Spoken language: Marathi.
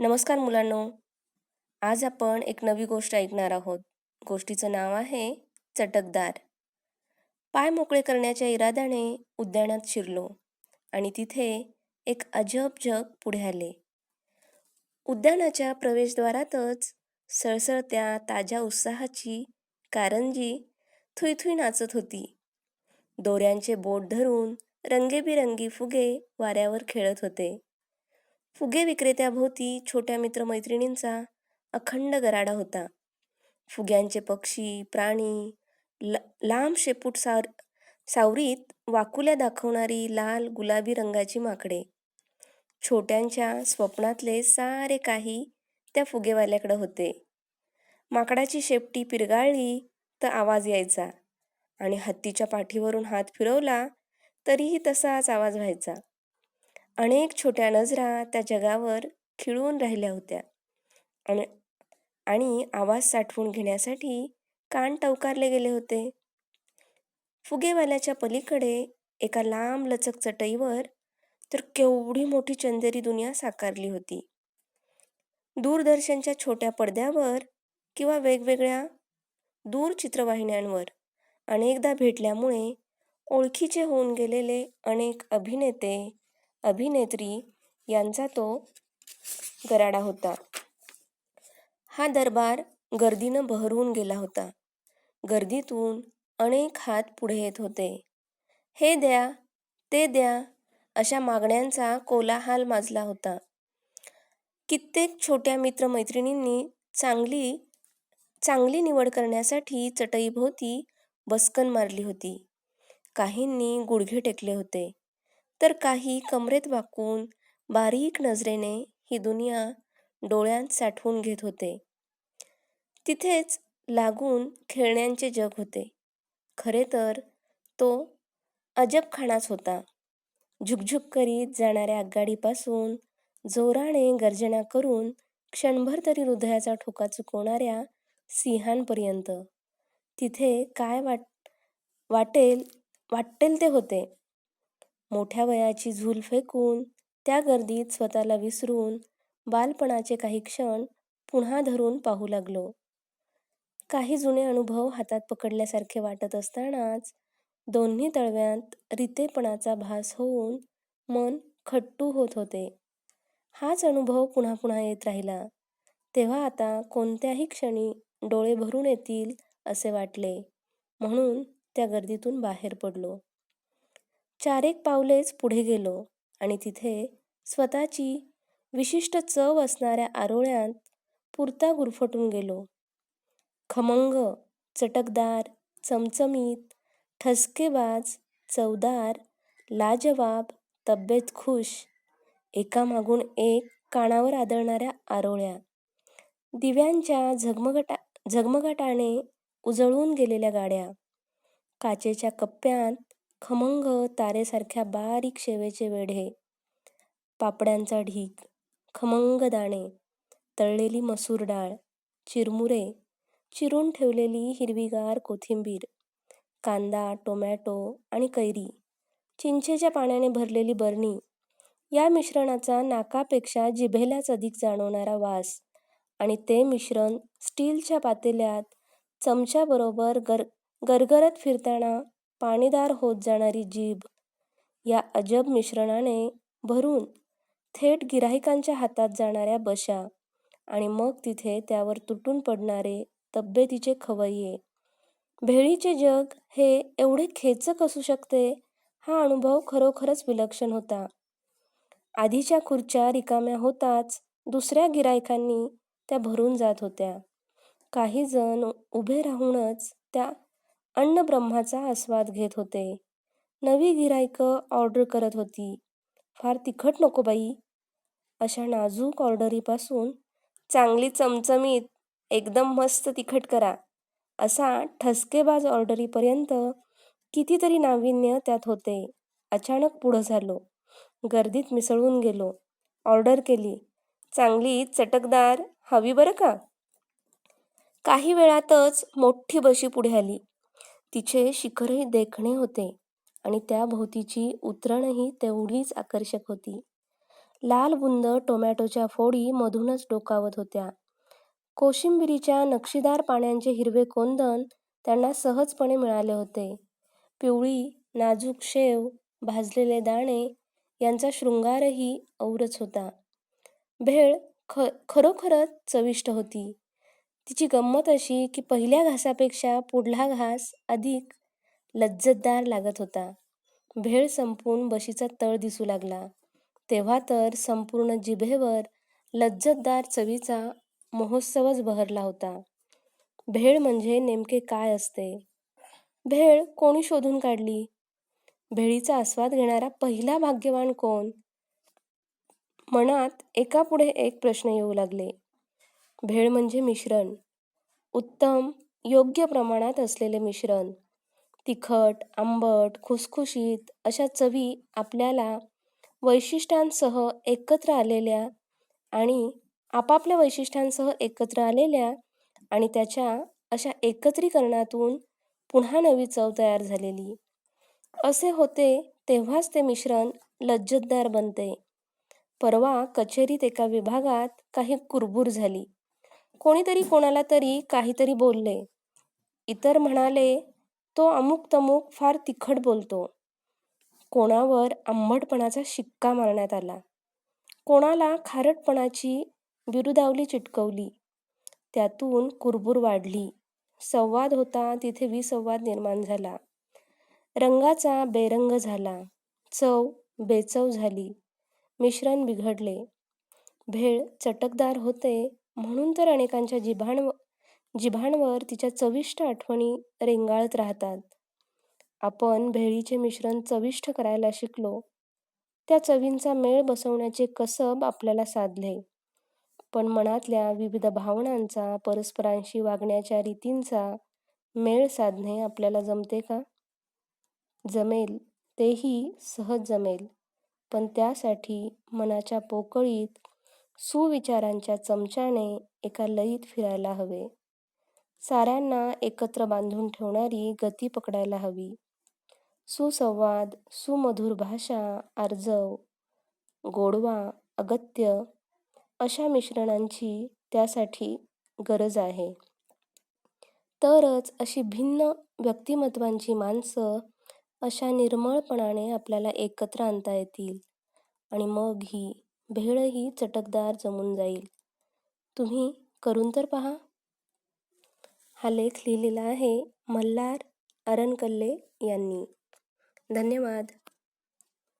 नमस्कार मुलांनो. आज आपण एक नवी गोष्ट ऐकणार आहोत. गोष्टीचं नाव आहे चटकदार. पाय मोकळे करण्याच्या इराद्याने उद्यानात शिरलो आणि तिथे एक अजब जग पुढे आले. उद्यानाच्या प्रवेशद्वारातच सळसळत्या ताज्या उत्साहाची कारंजी थुई नाचत होती. दोऱ्यांचे बोट धरून रंगेबिरंगी फुगे वाऱ्यावर खेळत होते. फुगे विक्रेत्याभोवती छोट्या मित्रमैत्रिणींचा अखंड गराडा होता. फुग्यांचे पक्षी प्राणी ल लांब शेपूट सावर सावरीत वाकुल्या दाखवणारी लाल गुलाबी रंगाची माकडे. छोट्यांच्या स्वप्नातले सारे काही त्या फुगेवाल्याकडे होते. माकडाची शेपटी पिरगाळली तर आवाज यायचा आणि हत्तीच्या पाठीवरून हात फिरवला तरीही तसाच आवाज व्हायचा. अनेक छोट्या नजरा त्या जगावर खिळून राहिल्या होत्या. आणि आणि आवाज साठवून घेण्यासाठी कान टवकारले गेले होते. फुगेवाल्याच्या पलीकडे एका लांब लचक चटईवर तर केवढी मोठी चंदेरी दुनिया साकारली होती. दूरदर्शनच्या छोट्या पडद्यावर किंवा वेगवेगळ्या दूरचित्रवाहिन्यांवर अनेकदा भेटल्यामुळे ओळखीचे होऊन गेलेले अनेक अभिनेते अभिनेत्री यांचा तो गराडा होता. हा दरबार गर्दीनं बहरून गेला होता. गर्दीतून अनेक हात पुढे येत होते. हे द्या ते द्या अशा मागण्यांचा कोलाहाल माजला होता. कित्येक छोट्या मित्रमैत्रिणींनी चांगली चांगली निवड करण्यासाठी चटईभोवती बसकन मारली होती. काहींनी गुडघे टेकले होते. तर काही कमरेत वाकून बारीक नजरेने ही दुनिया डोळ्यांत साठवून घेत होते. तिथेच लागून खेळण्यांचे जग होते. खरे तर तो अजबखानाच होता. झुकझुक करीत जाणाऱ्या आगगाडीपासून जोराने गर्जना करून क्षणभर तरी हृदयाचा ठोका चुकवणाऱ्या सिंहांपर्यंत. तिथे काय वाट वाटेल वाटेल ते होते. मोठ्या वयाची झूल फेकून त्या गर्दीत स्वतःला विसरून बालपणाचे काही क्षण पुन्हा धरून पाहू लागलो. काही जुने अनुभव हातात पकडल्यासारखे वाटत असतानाच दोन्ही तळव्यांत रितेपणाचा भास होऊन मन खट्टू होत होते. हाच अनुभव पुन्हा पुन्हा येत राहिला. तेव्हा आता कोणत्याही क्षणी डोळे भरून येतील असे वाटले. म्हणून त्या गर्दीतून बाहेर पडलो. चारेक पावलेच पुढे गेलो आणि तिथे स्वतःची विशिष्ट चव असणाऱ्या आरोळ्यांत पुरता गुरफटून गेलो. खमंग चटकदार चमचमीत ठसकेबाज चवदार लाजवाब तब्येत खुश एकामागून एक कानावर आदळणाऱ्या आरोळ्या. दिव्यांच्या झगमगटा झगमगाटाने उजळून गेलेल्या गाड्या. काचेच्या कप्प्यांत खमंग तारेसारख्या बारीक शेवेचे वेढे पापड्यांचा ढीक खमंग दाणे तळलेली मसूर डाळ चिरमुरे चिरून ठेवलेली हिरवीगार कोथिंबीर कांदा टोमॅटो आणि कैरी चिंचेच्या पाण्याने भरलेली बरणी या मिश्रणाचा नाकापेक्षा जिभेलाच अधिक जाणवणारा वास आणि ते मिश्रण स्टीलच्या पातेल्यात चमच्याबरोबर गर गरगरत फिरताना पाणीदार होत जाणारी जीभ या अजब मिश्रणाने भरून थेट गिराहिकांच्या हातात जाणाऱ्या बशा आणि मग तिथे त्यावर तुटून पडणारे तब्येतीचे खवय्ये. भेळीचे जग हे एवढे खेचक असू शकते? हा अनुभव खरोखरच विलक्षण होता. आधीच्या खुर्च्या रिकाम्या होताच दुसऱ्या गिरायकांनी त्या भरून जात होत्या. काही जण उभे राहूनच त्या अन्नब्रह्माचा आस्वाद घेत होते. नवी गिरायकं ऑर्डर करत होती. फार तिखट नको बाई. अशा नाजूक ऑर्डरीपासून चांगली चमचमीत एकदम मस्त तिखट करा. असा ठसकेबाज ऑर्डरीपर्यंत कितीतरी नाविन्य त्यात होते. अचानक पुढं झालो. गर्दीत मिसळून गेलो. ऑर्डर केली. चांगली चटकदार हवी बरं का? काही वेळातच मोठी बशी पुढे आली. तिचे शिखरही देखणे होते आणि त्या भोवतीची उतरणही तेवढीच आकर्षक होती. लाल बुंद टोमॅटोच्या फोडी मधूनच डोकावत होत्या. कोशिंबिरीच्या नक्षीदार पाण्यांचे हिरवे कोंदण त्यांना सहजपणे मिळाले होते. पिवळी नाजूक शेव भाजलेले दाणे यांचा शृंगारही औरच होता. भेळ ख खरोखरच चविष्ट होती. तिची गंमत अशी की पहिल्या घासापेक्षा पुढला घास अधिक लज्जतदार लागत होता. भेळ संपून बशीचा तळ दिसू लागला. तेव्हा तर संपूर्ण जिभेवर लज्जतदार चवीचा महोत्सवच बहरला होता. भेळ म्हणजे नेमके काय असते? भेळ कोणी शोधून काढली? भेळीचा आस्वाद घेणारा पहिला भाग्यवान कोण? मनात एकापुढे एक प्रश्न येऊ लागले. भेळ म्हणजे मिश्रण. उत्तम योग्य प्रमाणात असलेले मिश्रण. तिखट आंबट खुसखुशीत अशा चवी आपल्याला वैशिष्ट्यांसह एकत्र आलेल्या आणि आपापल्या वैशिष्ट्यांसह एकत्र आलेल्या आणि त्याच्या अशा एकत्रीकरणातून पुन्हा नवी चव तयार झालेली. असे होते तेव्हाच ते मिश्रण लज्जतदार बनते. परवा कचेरीत एका विभागात काही कुरबूर झाली. कोणीतरी कोणाला तरी काहीतरी बोलले. इतर म्हणाले तो अमुक तमुक फार तिखट बोलतो. कोणावर आंबटपणाचा शिक्का मारण्यात आला. कोणाला खारटपणाची बिरुदावली चिटकवली. त्यातून कुरबूर वाढली. संवाद होता तिथे विसंवाद निर्माण झाला. रंगाचा बेरंग झाला. चव बेचव झाली. मिश्रण बिघडले. भेळ चटकदार होते म्हणून तर अनेकांच्या जिभांव जिभांवर तिच्या चविष्ट आठवणी रेंगाळत राहतात. आपण भेळीचे मिश्रण चविष्ट करायला शिकलो त्या चवींचा मेळ बसवण्याचे कसब आपल्याला साधले. पण मनातल्या विविध भावनांचा परस्परांशी वागण्याच्या रीतींचा मेळ साधणे आपल्याला जमते का? जमेल तेही सहज जमेल पण त्यासाठी मनाच्या पोकळीत सुविचारांच्या चमच्याने एका लयीत फिरायला हवे. साऱ्यांना एकत्र बांधून ठेवणारी गती पकडायला हवी. सुसंवाद सुमधुर भाषा आर्जव गोडवा अगत्य अशा मिश्रणांची त्यासाठी गरज आहे. तरच अशी भिन्न व्यक्तिमत्वांची माणसं अशा निर्मळपणाने आपल्याला एकत्र आणता येतील आणि मग ही भेळही चटकदार जमून जाईल. तुम्ही करून तर पहा. हा लेख लिहिलेला आहे मल्हार अरणकल्ले यांनी. धन्यवाद.